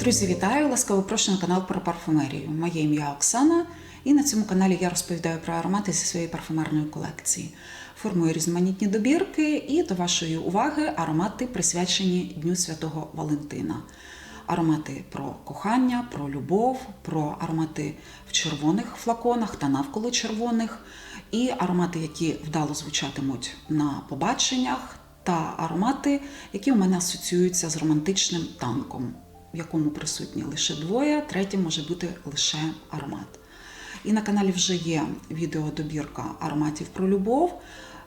Друзі, вітаю! Ласкаво прошу на канал про парфумерію. Моє ім'я Оксана, і на цьому каналі я розповідаю про аромати зі своєї парфумерної колекції. Формую різноманітні добірки і до вашої уваги аромати присвячені Дню Святого Валентина. Аромати про кохання, про любов, про аромати в червоних флаконах та навколо червоних, і аромати, які вдало звучатимуть на побаченнях, та аромати, які у мене асоціюються з романтичним танком, в якому присутні лише двоє, третім може бути лише аромат. І на каналі вже є відеодобірка ароматів про любов,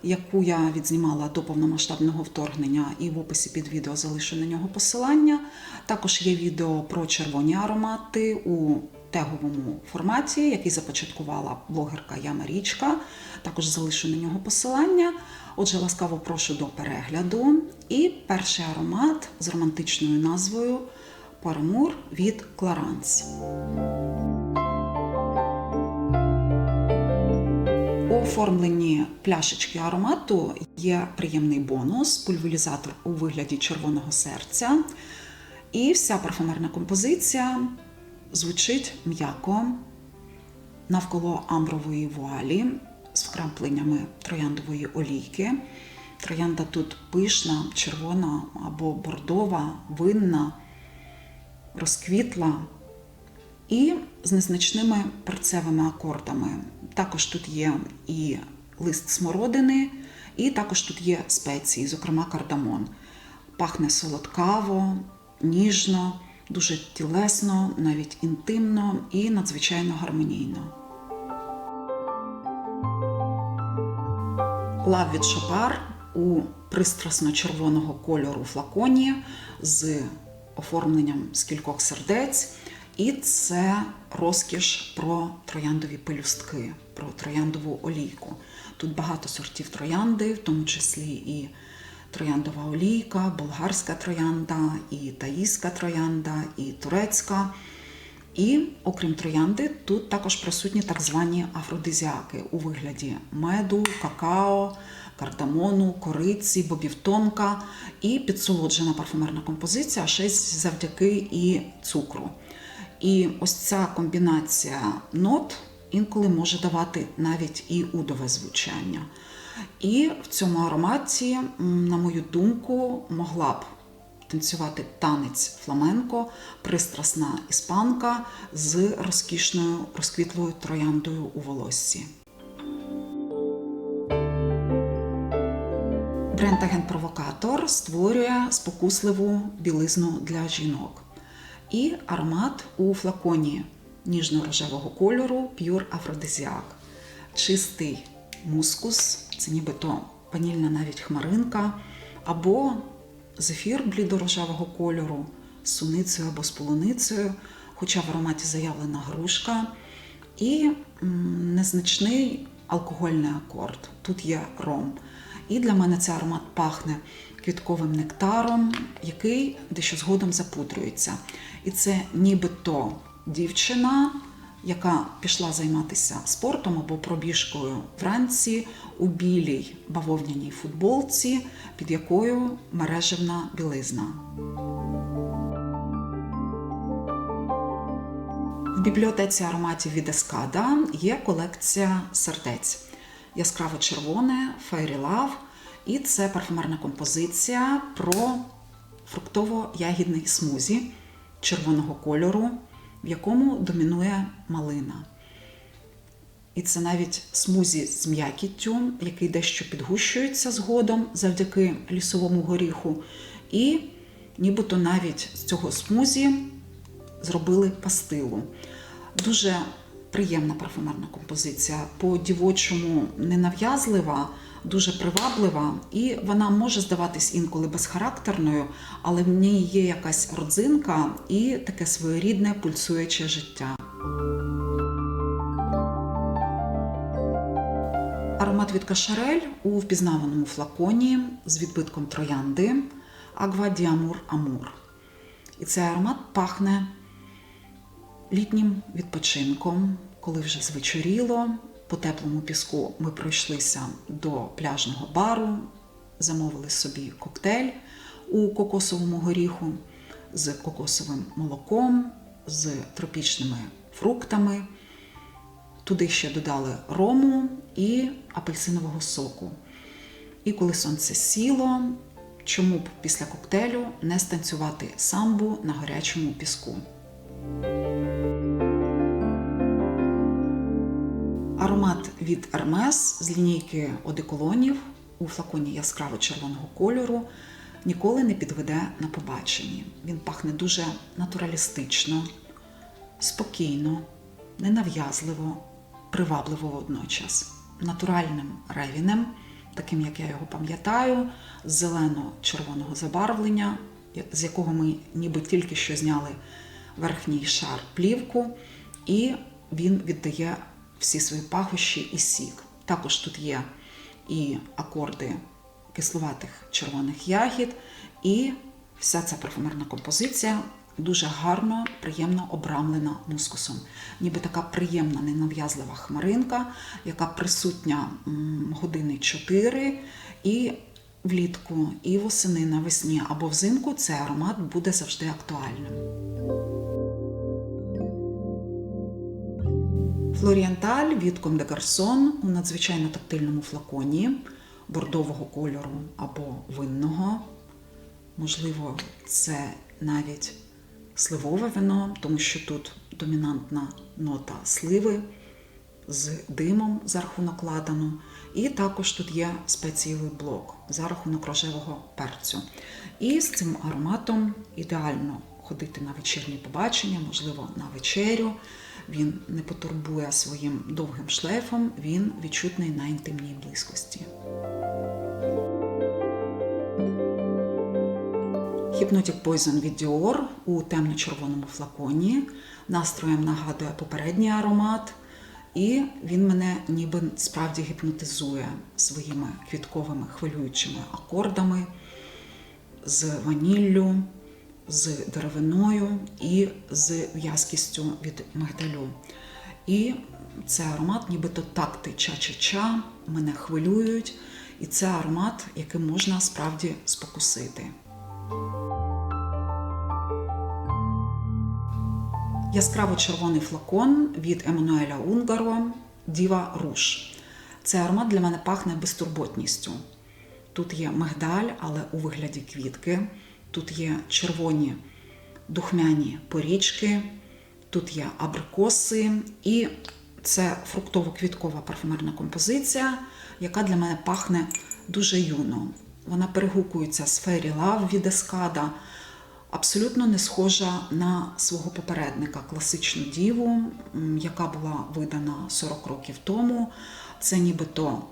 яку я відзнімала до повномасштабного вторгнення, і в описі під відео залишу на нього посилання. Також є відео про червоні аромати у теговому форматі, який започаткувала блогерка Яна Річка. Також залишу на нього посилання. Отже, ласкаво прошу до перегляду. І перший аромат з романтичною назвою Парамур від Кларанс. У оформленні пляшечки аромату є приємний бонус, пульверізатор у вигляді червоного серця. І вся парфумерна композиція звучить м'яко навколо амбрової вуалі з вкрапленнями трояндової олійки. Троянда тут пишна, червона або бордова, винна, розквітла і з незначними перцевими акордами. Також тут є і лист смородини, і також тут є спеції, зокрема кардамон. Пахне солодкаво, ніжно, дуже тілесно, навіть інтимно і надзвичайно гармонійно. Лав від Шопар у пристрасно червоного кольору флаконі з оформленням з кількох сердець. І це розкіш про трояндові пелюстки, про трояндову олійку. Тут багато сортів троянди, в тому числі і трояндова олійка, болгарська троянда, і таїська троянда, і турецька. І, окрім троянди, тут також присутні так звані афродизіаки у вигляді меду, какао, кардамону, кориці, бобівтонка і підсолоджена парфумерна композиція, ще завдяки і цукру. І ось ця комбінація нот інколи може давати навіть і удове звучання. І в цьому ароматі, на мою думку, могла б танцювати танець фламенко, пристрасна іспанка з розкішною розквітлою трояндою у волоссі. Бренд Агент Провокатор створює спокусливу білизну для жінок. І аромат у флаконі ніжно-рожевого кольору Pure Aphrodisiac. Чистий мускус, це нібито ванільна навіть хмаринка, або зефір блідорожевого кольору суницею або з полуницею, хоча в ароматі заявлена грушка, і незначний алкогольний акорд. Тут є ром. І для мене цей аромат пахне квітковим нектаром, який дещо згодом запудрюється. І це нібито дівчина, яка пішла займатися спортом або пробіжкою вранці у білій бавовняній футболці, під якою мережевна білизна. В бібліотеці ароматів від Ескада є колекція сердець. Яскраво червоне, Fairy Love. І це парфумерна композиція про фруктово-ягідний смузі червоного кольору, в якому домінує малина. І це навіть смузі з м'якіттю, який дещо підгущується згодом завдяки лісовому горіху. І нібито навіть з цього смузі зробили пастилу. Дуже приємна парфумерна композиція, по-дівочому ненав'язлива, дуже приваблива, і вона може здаватись інколи безхарактерною, але в ній є якась родзинка і таке своєрідне пульсуюче життя. Аромат від Кашарель у впізнаваному флаконі з відбитком троянди Агва Діамур Амур. І цей аромат пахне літнім відпочинком, коли вже звечоріло. По теплому піску ми пройшлися до пляжного бару, замовили собі коктейль у кокосовому горіху. з кокосовим молоком, з тропічними фруктами. Туди ще додали рому і апельсинового соку. І коли сонце сіло, чому б після коктейлю не станцювати самбу на гарячому піску? Аромат від Hermes з лінійки одеколонів у флаконі яскраво червоного кольору ніколи не підведе на побаченні. Він пахне дуже натуралістично, спокійно, ненав'язливо, привабливо водночас, натуральним ревінем, таким як я його пам'ятаю, з зелено-червоного забарвлення, з якого ми ніби тільки що зняли верхній шар плівку, і він віддає всі свої пахощі і сік. Також тут є і акорди кислуватих червоних ягід, і вся ця парфумерна композиція дуже гарно, приємно обрамлена мускусом. Ніби така приємна, ненав'язлива хмаринка, яка присутня години 4 і влітку, і восени навесні або взимку цей аромат буде завжди актуальним. Флоріанталь від des Garçons у надзвичайно тактильному флаконі бордового кольору або винного. Можливо, це навіть сливове вино, тому що тут домінантна нота сливи з димом за рахунок ладану. І також тут є спецієвий блок за рахунок рожевого перцю. І з цим ароматом ідеально ходити на вечірні побачення, можливо, на вечерю. Він не потурбує своїм довгим шлейфом, він відчутний на інтимній близькості. Hypnotic Poison від Dior у темно-червоному флаконі. Настроєм нагадує попередній аромат, і він мене ніби справді гіпнотизує своїми квітковими хвилюючими акордами з ваніллю, з деревиною і з в'язкістю від мигдалю. І це аромат, нібито такти ча-ча-ча, мене хвилюють. І це аромат, яким можна справді спокусити. Яскраво червоний флакон від Еммануеля Унгаро Діва Руш. Цей аромат для мене пахне безтурботністю. Тут є мигдаль, але у вигляді квітки. Тут є червоні духмяні порічки, тут є абрикоси, і це фруктово-квіткова парфумерна композиція, яка для мене пахне дуже юно. Вона перегукується з Fairy Love від Ескада, абсолютно не схожа на свого попередника, класичну діву, яка була видана 40 років тому. Це нібито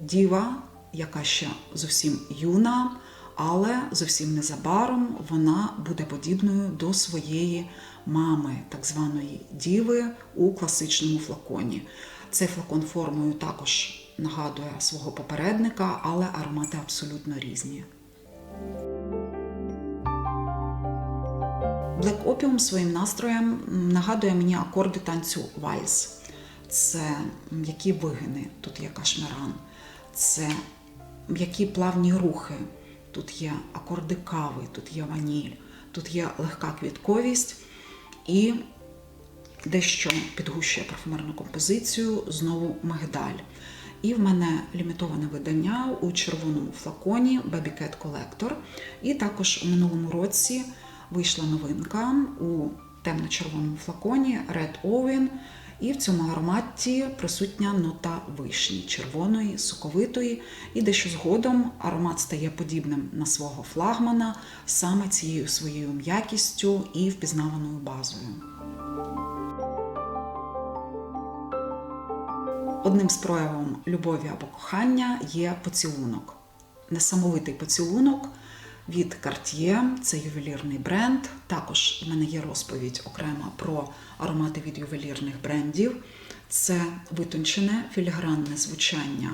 діва, яка ще зовсім юна, але зовсім незабаром вона буде подібною до своєї мами, так званої діви у класичному флаконі. Цей флакон формою також нагадує свого попередника, але аромати абсолютно різні. Black Opium своїм настроєм нагадує мені акорди танцю вальс. Це м'які вигини, тут є кашмиран, це м'які плавні рухи. Тут є акорди кави, тут є ваніль, тут є легка квітковість і дещо підгущує парфумерну композицію, знову мигдаль. І в мене лімітоване видання у червоному флаконі Baby Cat Collector. І також у минулому році вийшла новинка у темно-червоному флаконі Red Owen. І в цьому ароматі присутня нота вишні, червоної, соковитої, і дещо згодом аромат стає подібним на свого флагмана саме цією своєю м'якістю і впізнаваною базою. Одним з проявом любові або кохання є поцілунок. Несамовитий поцілунок від Cartier, це ювелірний бренд. Також в мене є розповідь окрема про аромати від ювелірних брендів. Це витончене філігранне звучання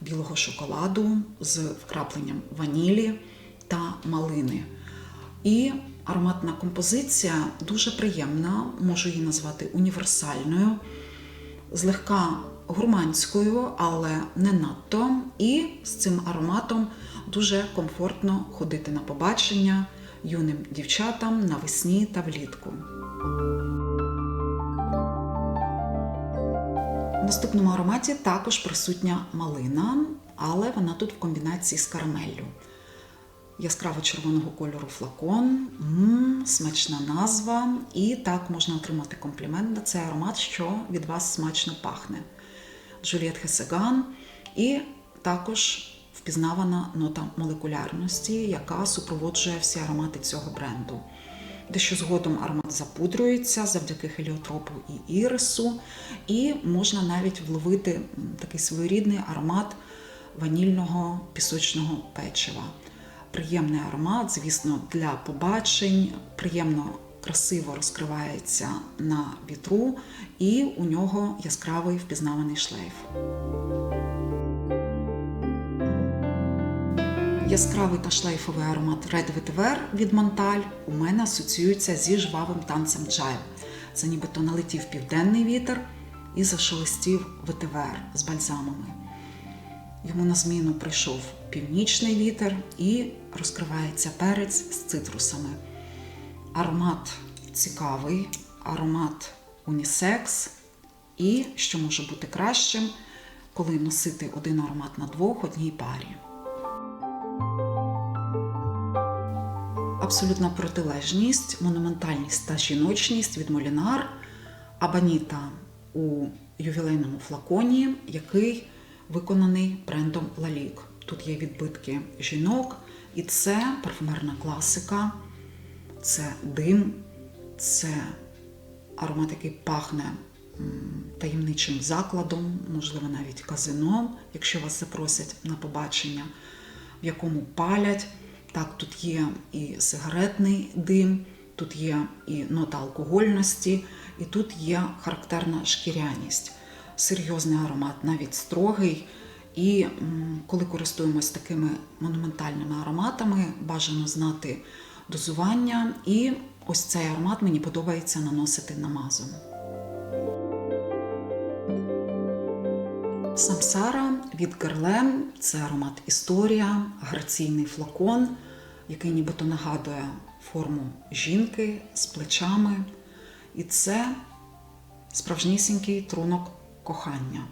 білого шоколаду з вкрапленням ванілі та малини. І ароматна композиція дуже приємна, можу її назвати універсальною, злегка гурманською, але не надто. І з цим ароматом дуже комфортно ходити на побачення, юним дівчатам навесні та влітку. В наступному ароматі також присутня малина, але вона тут в комбінації з карамеллю. Яскраво червоного кольору флакон, Мм, смачна назва, і так можна отримати комплімент на цей аромат, що від вас смачно пахне. Джуліет Хесеган, і також впізнавана нота молекулярності, яка супроводжує всі аромати цього бренду. Дещо згодом аромат запудрюється завдяки хеліотропу і ірису, і можна навіть вловити такий своєрідний аромат ванільного пісочного печива. Приємний аромат, звісно, для побачень, приємно красиво розкривається на вітру, і у нього яскравий впізнаваний шлейф. Яскравий та шлейфовий аромат Red Vetiver від Монталь у мене асоціюється зі жвавим танцем джайв. Це нібито налетів південний вітер і зашелестів ветивер з бальзамами. Йому на зміну прийшов північний вітер і розкривається перець з цитрусами. Аромат цікавий, аромат унісекс. І що може бути кращим, коли носити один аромат на двох одній парі. Абсолютна протилежність, монументальність та жіночність від Молінар Абаніта у ювілейному флаконі, який виконаний брендом Лалік. Тут є відбитки жінок, і це парфумерна класика, це дим, це аромат, який пахне таємничим закладом, можливо, навіть казино, якщо вас запросять на побачення, в якому палять. Так, тут є і сигаретний дим, тут є і нота алкогольності, і тут є характерна шкіряність. Серйозний аромат, навіть строгий. І коли користуємось такими монументальними ароматами, бажано знати дозування. І ось цей аромат мені подобається наносити намазом. Самсара від Герлен це аромат Історія, граційний флакон, який нібито нагадує форму жінки з плечами. І це справжнісінький трунок кохання.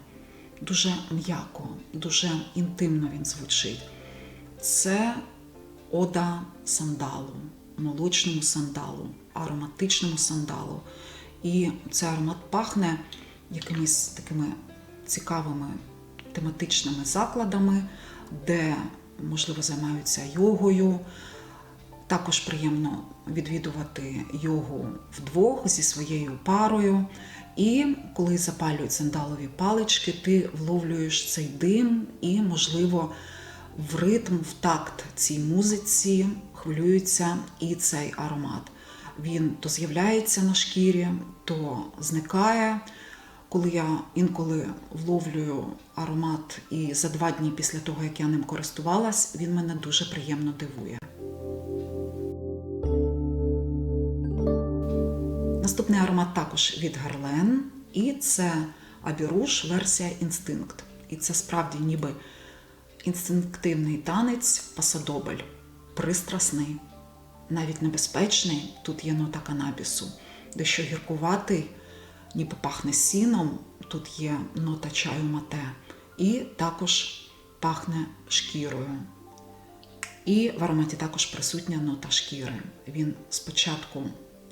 Дуже м'яко, дуже інтимно він звучить. Це ода сандалу, молочному сандалу, ароматичному сандалу. І цей аромат пахне якимись такими цікавими тематичними закладами, де, можливо, займаються йогою. Також приємно відвідувати йогу вдвох зі своєю парою. І коли запалюють сандалові палички, ти вловлюєш цей дим і, можливо, в ритм, в такт цій музиці хвилюється і цей аромат. Він то з'являється на шкірі, то зникає. Коли я інколи вловлюю аромат і за два дні після того, як я ним користувалась, він мене дуже приємно дивує. Наступний аромат також від Герлен, і це Абіруш версія Інстинкт. І це справді ніби інстинктивний танець пасадобль, пристрасний, навіть небезпечний. Тут є нота канабісу, дещо гіркуватий, ніби пахне сіном. Тут є нота чаю мате, і також пахне шкірою. І в ароматі також присутня нота шкіри. Він спочатку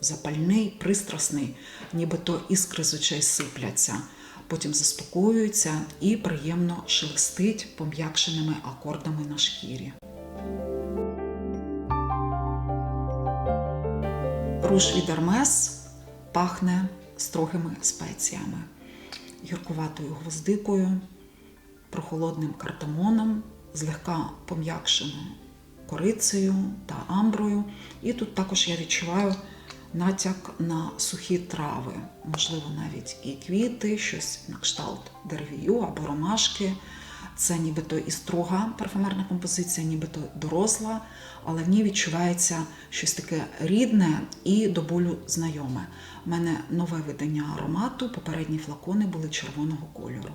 запальний, пристрасний, нібито іскри з очей сипляться, потім заспокоюється і приємно шелестить пом'якшеними акордами на шкірі. Руш від Армес пахне строгими спеціями, гіркуватою гвоздикою, прохолодним картамоном, злегка пом'якшеною корицею та амброю. І тут також я відчуваю натяк на сухі трави, можливо, навіть і квіти, щось на кшталт деревію або ромашки. Це нібито і строга парфумерна композиція, нібито доросла, але в ній відчувається щось таке рідне і до болю знайоме. У мене нове видання аромату, попередні флакони були червоного кольору.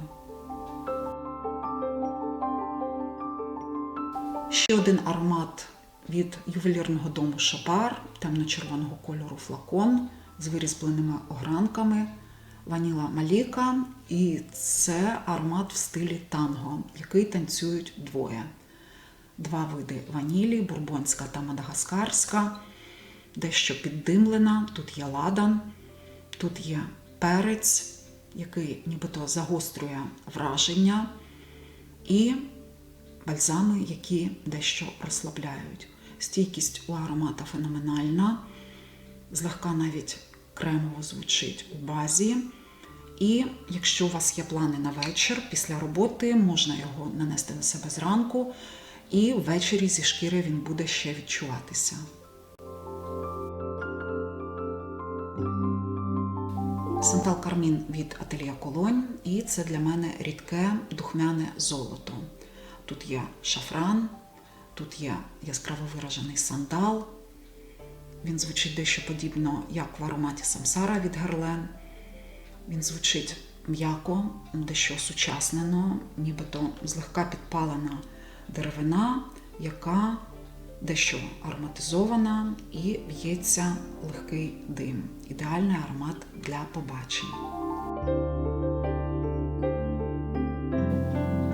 Ще один аромат від ювелірного дому Шопар, темно-червоного кольору флакон з вирізбленими огранками, ваніла Маліка. І це аромат в стилі танго, який танцюють двоє. Два види ванілі, бурбонська та мадагаскарська, дещо піддимлена. Тут є ладан, тут є перець, який нібито загострює враження, і бальзами, які дещо розслабляють. Стійкість у аромата феноменальна, злегка навіть кремово звучить у базі. І якщо у вас є плани на вечір після роботи, можна його нанести на себе зранку, і ввечері зі шкіри він буде ще відчуватися. Сантал Кармін від Ательє Колонь, і це для мене рідке духмяне золото. Тут є шафран, тут є яскраво виражений сандал. Він звучить дещо подібно, як в ароматі Самсара від Герлен. Він звучить м'яко, дещо осучаснено, нібито злегка підпалена деревина, яка дещо ароматизована і в'ється легкий дим. Ідеальний аромат для побачень.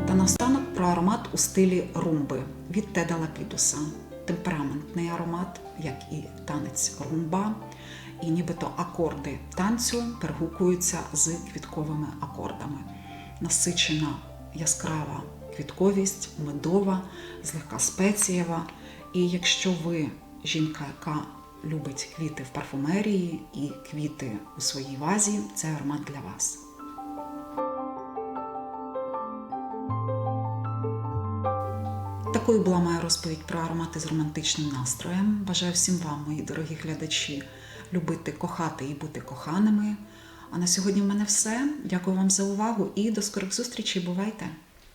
Та наостанок про аромат у стилі румби від Теда Лапідуса. Темпераментний аромат, як і танець румба, і нібито акорди танцю перегукуються з квітковими акордами. Насичена яскрава квітковість, медова, злегка спецієва. І якщо ви жінка, яка любить квіти в парфумерії і квіти у своїй вазі, це аромат для вас. Такою була моя розповідь про аромати з романтичним настроєм. Бажаю всім вам, мої дорогі глядачі, любити, кохати і бути коханими. А на сьогодні в мене все. Дякую вам за увагу і до скорих зустрічей. Бувайте!